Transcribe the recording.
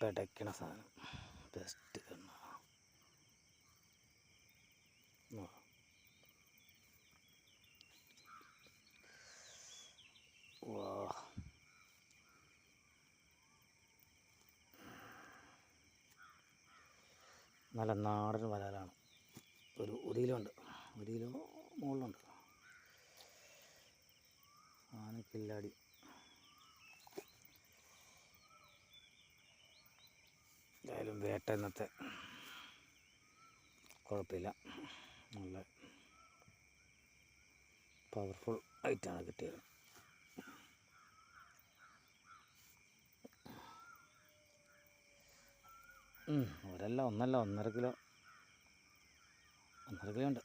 പിടയ്ക്കണ സാധനം. ബെസ്റ്റ് വാ. നല്ല നാടൻ വരാലാണ് ഒരു ഒരു കിലോ ഉണ്ട്. ഒരു കിലോ മുകളിലുണ്ട്. ആനക്കില്ലാടി എന്തായാലും വേട്ട ഇന്നത്തെ. കുഴപ്പമില്ല. നല്ല പവർഫുൾ ആയിട്ടാണ് കിട്ടിയത്. ഒരല്ല ഒന്നല്ല ഒന്നര കിലോ. ഒന്നര കിലോ ഉണ്ട്.